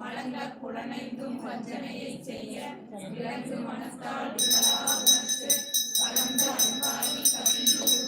மலங்க குடனைந்தும் வஞ்சனையை செய்ய இறங்கு மனத்தால் விமலா கலந்து அன்பாகி கவிழ்ந்து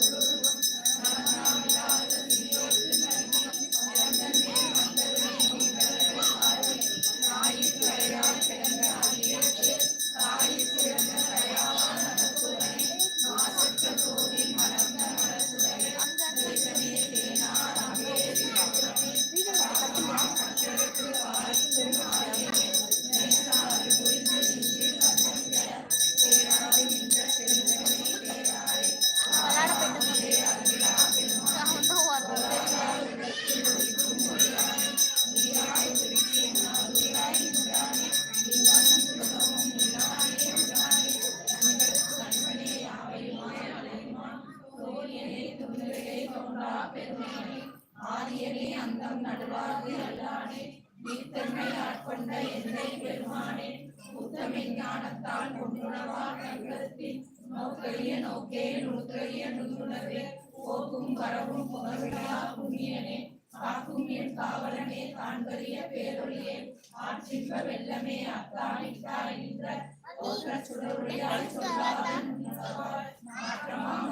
ஆதியனே அந்தம் அல்லானே நீத்தன்மை ஆட்கொண்ட எந்தை பெருமானே உத்தமின் ஞானத்தால் கொண்டுணவா நல்கத்தின் நோக்கரிய நோக்கே நூற்றைய நுண்ணுணர்வே போக்கும் வரவும் புகழ்விழா புண்ணியனே காக்கும் என் காவலனே காண்பறிய பேரொழியே ஆற்றின்ப வெள்ளமே நின்ற சுடருடையாய் சொல்லாத மாற்றமாம்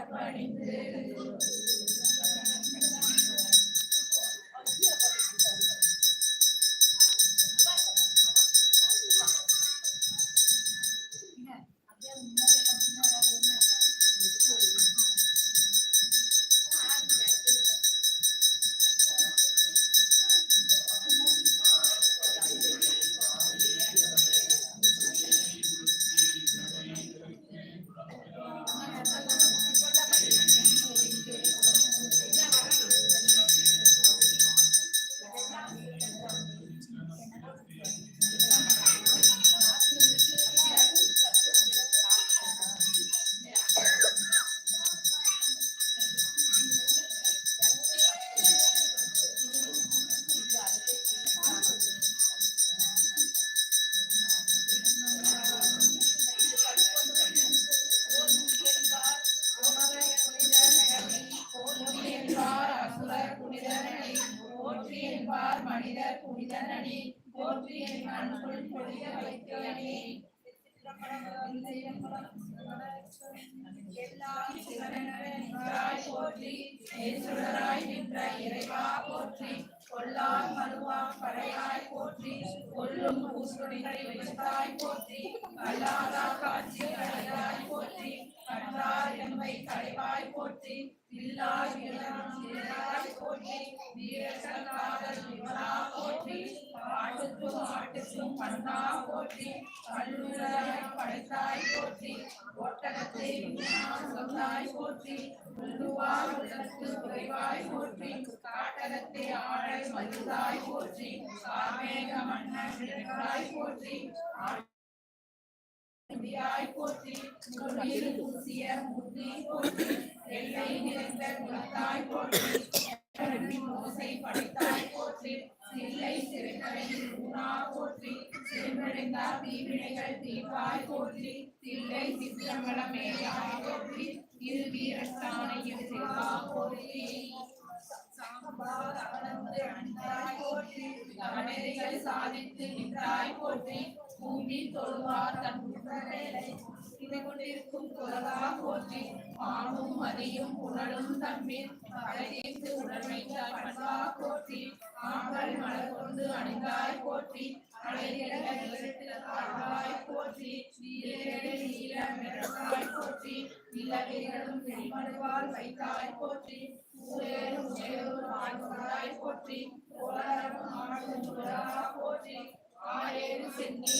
மனோரும் போற்றி ஏசுடராய் நின்ற படையாய் போற்றி கொல்லும் போற்றி காட்சி போற்றி. கண்டார் எம்மை களைவாய் போற்றி இல்லாய் இளமாய் போற்றி வீரசங்காதல் விமலா போற்றி பாட்டுக்கும் ஆட்டுக்கும் பண்ணா போற்றி கல்லுராய் படைத்தாய் போற்றி ஒட்டகத்தை சொந்தாய் போற்றி உள்ளுவார் உள்ளத்து உறைவாய் போற்றி காட்டகத்தை ஆடை மதுதாய் போற்றி காமேக போற்றி முடியாய் போற்றி முன்னீர் பூசிய முத்தி போற்றி எல்லை நிறைந்த குலத்தாய் போற்றி கடலின் படைத்தாய் போற்றி சில்லை சிறுகரையில் ஊனா போற்றி சிறுமடைந்தார் தீவினைகள் தீர்வாய் போற்றி தில்லை சித்திரம்பலமேயாய் போற்றி இரு வீரஸ்தானையும் போற்றி சாம்பார் அவனந்து அன்பாய் சாதித்து நின்றாய் போற்றி பூமி தொழுவார் தன் குற்றவேலை இது கொண்டிருக்கும் குரலா போற்றி பாம்பும் மதியும் புனலும் தம்மில் அழைத்து உடல் வைத்தாய் பண்பா போற்றி ஆண்கள் மலர் கொண்டு அணிந்தாய் போற்றி அழைத்தாய் போற்றி நீரேழு போற்றி நிலவிகளும் பிடிமடுவால் வைத்தாய் போற்றி ஊரேறும் உயரும் ஆழ்வாய் போற்றி கோளரும் போற்றி சென்னி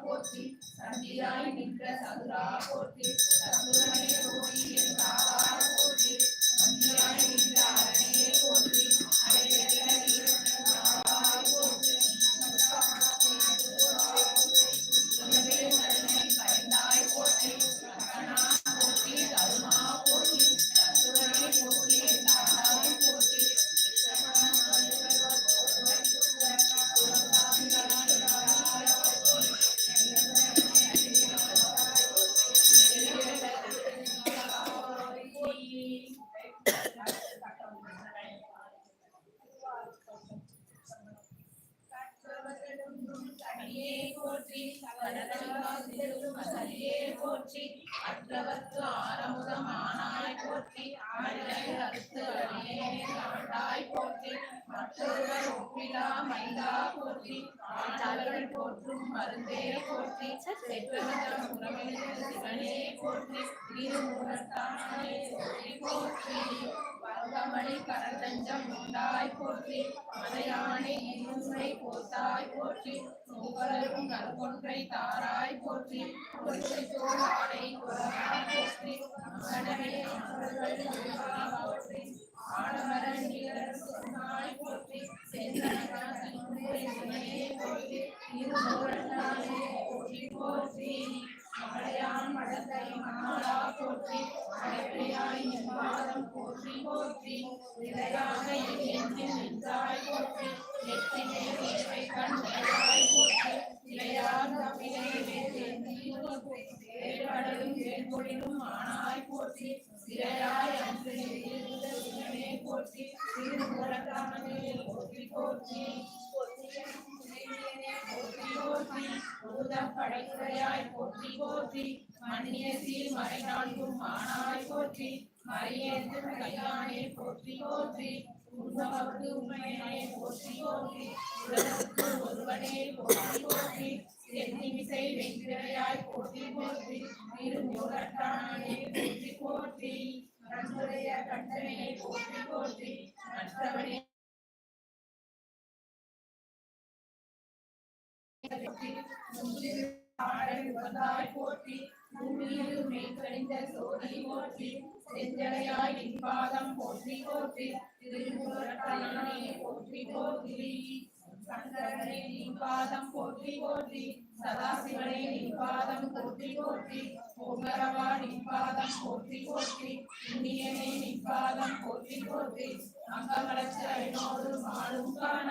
போற்றி சந்தியாய் நின்ற சதுரா போற்றி சதுரனை மற்றொருவர் ஒப்பிலா மைந்தா போற்றி ஆண்டாளர்கள் போற்றும் மருந்தே போற்றி செற்றமிதம் உறவினர் சிவனே போற்றி திருமுகத்தானே போற்றி போற்றி வங்கமணி கரதஞ்சம் உண்டாய் போற்றி மலையானை போத்தாய் போற்றி நற்கொன்றை தாராய் போற்றி போற்றி மகனமே அவர்கள் போற்றி போற்றி அடையான் மடத்தை மாலா போற்றி அடையாய் நிர்வாதம் போற்றி போற்றி. நிலையாக எங்கில் நின்றாய் போற்றி எத்தினை வேலை கண்டாய் போற்றி. நிலையார் தப்பினை வேந்தேந்தி போற்றி ஆனாய் போற்றி. சிறையாய் அன்று இருந்த போற்றி திருமுகத்தானே போற்றி போற்றி போற்றி. படைத்துறையாய் போற்றி போற்றி மன்னிய சீர் மறை மானாய் போற்றி மறையேற்றும் கையானே போற்றி போற்றி உண்பவர்க்கு போற்றி போற்றி உலகத்துக்கு ஒருவனே போற்றி போற்றி சென்னிமிசை போற்றி போற்றி போற்றி போற்றி நன்முறைய போற்றி போற்றி மற்றவனே போற்றி பூமியில் மேற்கணிந்த சோதி போற்றி செஞ்சலையாய் நின்பாதம் போற்றி போற்றி திருமுகத்தானே போற்றி போற்றி சங்கரனே நின்பாதம் போற்றி போற்றி சதாசிவனே நின்பாதம் போற்றி போற்றி நின்பாதம் போற்றி போற்றி இந்தியனே நின்பாதம் போற்றி போற்றி அங்கமலச்ச ஐநோடு மாடும் காண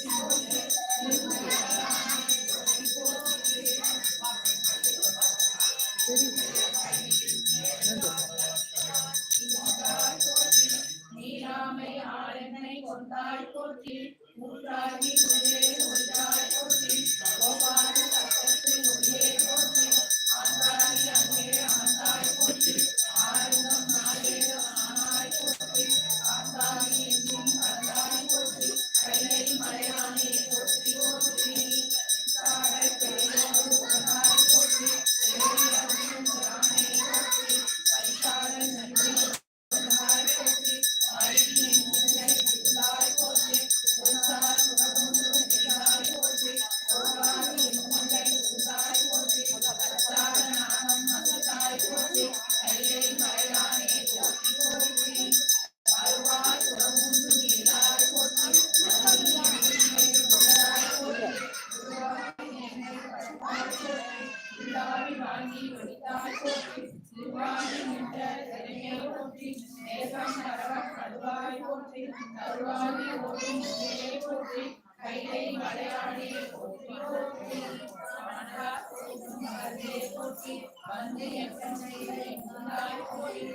வந்தே போற்றி வந்து எத்தன் செய்து முன்னாள் போற்றி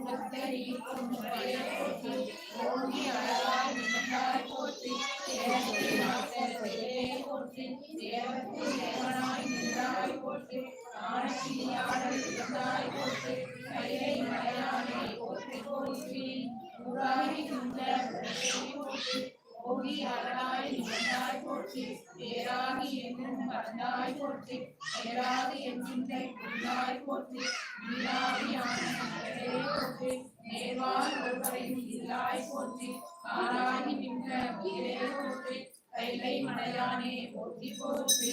முத்தரி உன்னுடைய போற்றி ஓங்கி அழகாய் முன்னாள் போற்றி தேவத்தை நாட்டர் பெயரே போற்றி தேவத்தை தேவனாய் நின்றாய் போற்றி ஆனந்தியாக இருந்தாய் போற்றி கையை மலையானே போற்றி போற்றி உராகி சுந்தர போற்றி ஓங்கி அழகாய் நின்றாய் போற்றி ஏராது என்னும் பரந்தாய் போற்றி ஏராது என்கின்ற புல்லாய் போற்றி நீராதியான போற்றி நேர்வால் ஒருவரையும் இல்லாய் போற்றி ஆராகி நின்ற உயிரே போற்றி கைலை மடையானே போற்றி போற்றி.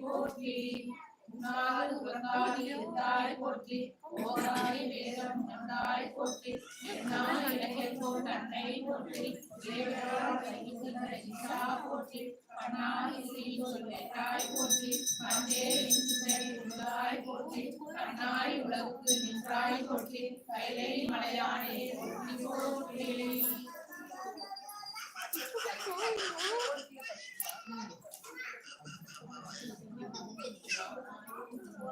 போற்றி. உண்ணாது உறங்காது இருந்தாய் போற்றி. ஓராய் வேதம் நந்தாய் போற்றி. என்னால் இலக்கியத்தோ தன்னை போற்றி. உள்ளாய் கண்ணாய் உலகுக்கு நின்றாய் போற்றி. கைலை மலையானே போற்றி போற்றி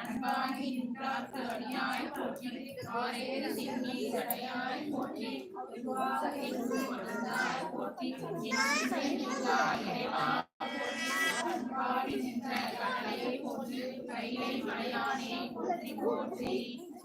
அன்பாகி நின்றார்க்கு அணியாய் போற்றி ஆரேத சிங்கி அடையாய் போற்றி வெகுவாக போற்றி இறைவா போற்றி நின்ற கடலையை போற்றி மலையானே போற்றி போற்றி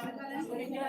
மண்மணி என்னை